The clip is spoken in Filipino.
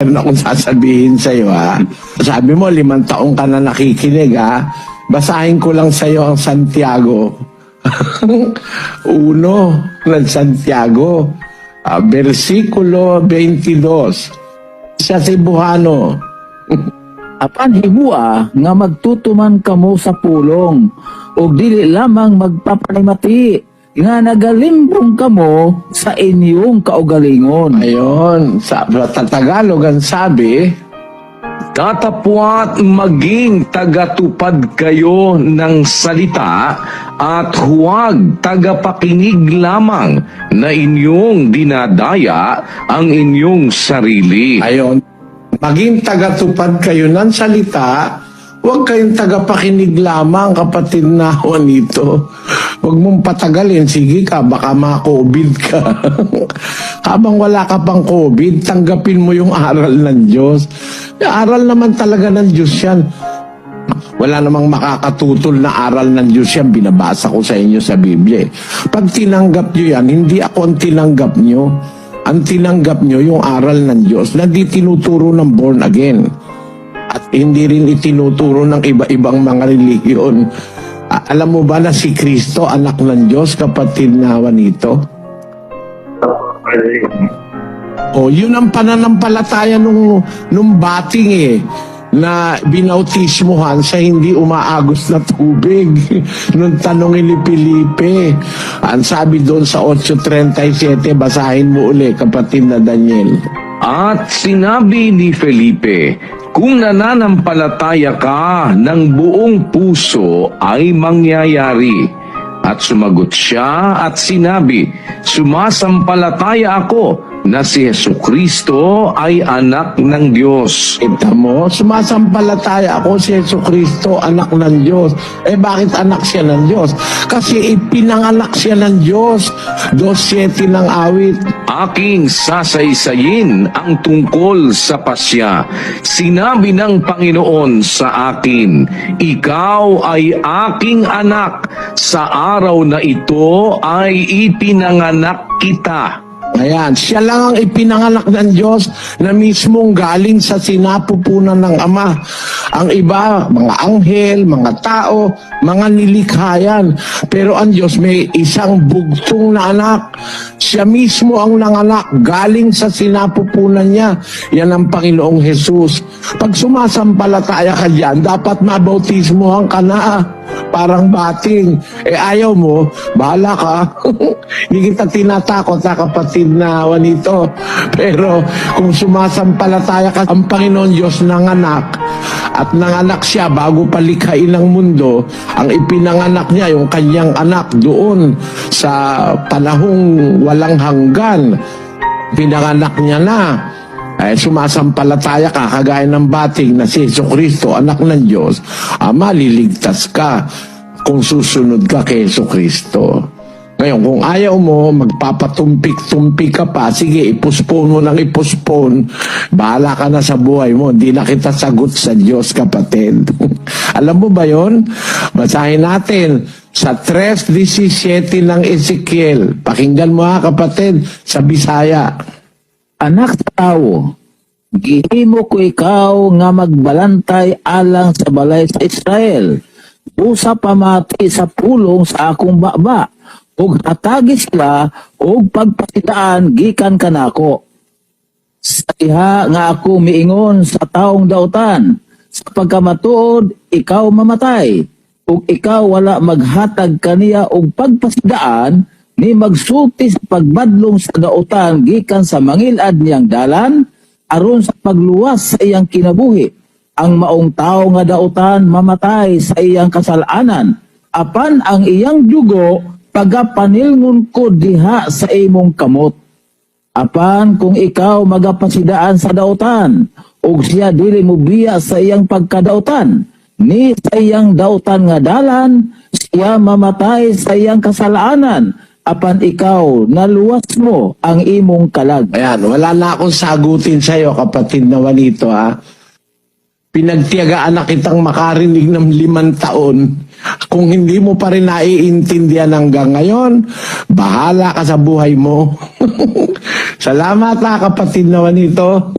Meron akong sasabihin sa'yo ha. Sabi mo, limang taong ka na nakikinig ha. Basahin ko lang sa'yo ang Santiago. Uno ng Santiago. ah, versikulo 22. Sa Cebuano. Apan hibua nga magtutuman kamo sa pulong ug dili lamang magpapanimati nga nagalimbong kamo sa inyong kaugalingon. Ayun. Sa, Tagalog ang sabi, Datapwat maging tagatupad kayo ng salita at huwag tagapakinig lamang na inyong dinadaya ang inyong sarili. Ayon, maging tagatupad kayo ng salita, huwag kayong tagapakinig lamang, kapatid na Juanito. Huwag mong patagalin, sige ka, baka ma-COVID ka. Habang wala ka pang COVID, tanggapin mo yung aral ng Diyos. Aral naman talaga ng Diyos yan. Wala namang makakatutol na aral ng Diyos yan. Binabasa ko sa inyo sa Biblia. eh. Pag tinanggap nyo yan, hindi ako ang tinanggap nyo. Ang tinanggap nyo yung aral ng Diyos na di tinuturo ng born again. Hindi rin itinuturo ng iba-ibang mga religion. A- alam mo ba na si Kristo, anak ng Diyos, kapatid na Juanito? O, yun ang pananampalataya nung, nung bating eh na binautismuhan sa hindi umaagos na tubig. Nung tanongin ni Felipe, ang sabi doon sa 8.37, basahin mo uli, kapatid na Daniel. At sinabi ni Felipe, kung nananampalataya ka ng buong puso ay mangyayari. At sumagot siya at sinabi, Sumasampalataya ako na si Kristo ay anak ng Diyos. Kita mo, sumasampalataya ako si Yesu Kristo, anak ng Diyos. Eh bakit anak siya ng Diyos? Kasi ipinanganak siya ng Diyos. 2.7 ng awit. Aking sasaysayin ang tungkol sa pasya. Sinabi ng Panginoon sa akin, Ikaw ay aking anak. Sa araw na ito ay ipinanganak kita. Ayan, siya lang ang ipinanganak ng Diyos na mismong galing sa sinapupunan ng Ama. Ang iba, mga anghel, mga tao, mga nilikhayan. Pero ang Diyos may isang bugtong na anak. Siya mismo ang nanganak, galing sa sinapupunan niya. Yan ang Panginoong Jesus. Pag sumasampalataya ka dyan, dapat mabautismohan ka na parang bating. Eh ayaw mo, bahala ka. Hindi kita tinatakot sa kapatid na Juanito. Pero kung sumasampalataya ka, ang Panginoon Diyos nanganak at nanganak siya bago palikhain ng mundo, ang ipinanganak niya, yung kanyang anak doon sa panahong walang hanggan, pinanganak niya na ay sumasampalataya ka kagaya ng bating na si Yeso Kristo, anak ng Diyos, ah, maliligtas ka kung susunod ka kay Yeso Kristo. Ngayon, kung ayaw mo, magpapatumpik-tumpik ka pa, sige, ipuspon mo nang ipuspon, bahala ka na sa buhay mo. Hindi na kita sagot sa Diyos, kapatid. Alam mo ba yon? Basahin natin sa 3.17 ng Ezekiel. Pakinggan mo ha, kapatid, sa Bisaya. Anak tao, gihimo ko ikaw nga magbalantay alang sa balay sa Israel. Usa pamati sa pulong sa akong baba, ug hatagi sila ug pagpasidaan gikan kanako. Sa diha nga ako miingon sa taong dautan, sa pagkamatuod ikaw mamatay, ug ikaw wala maghatag kaniya og pagpasidaan ni magsulti pagbadlong sa dautan gikan sa mangilad niyang dalan aron sa pagluwas sa iyang kinabuhi. Ang maong tao nga dautan mamatay sa iyang kasalanan apan ang iyang dugo pagapanilngon ko diha sa imong kamot. Apan kung ikaw magapasidaan sa dautan ug siya dili mo biya sa iyang pagkadautan ni sa iyang dautan nga dalan siya mamatay sa iyang kasalanan apan ikaw naluwas mo ang imong kalag Ayan, wala na akong sagutin sa'yo, kapatid na Juanito, ha? Pinagtiyagaan na kitang makarinig ng limang taon. Kung hindi mo pa rin naiintindihan hanggang ngayon, bahala ka sa buhay mo. Salamat ha, kapatid na Juanito.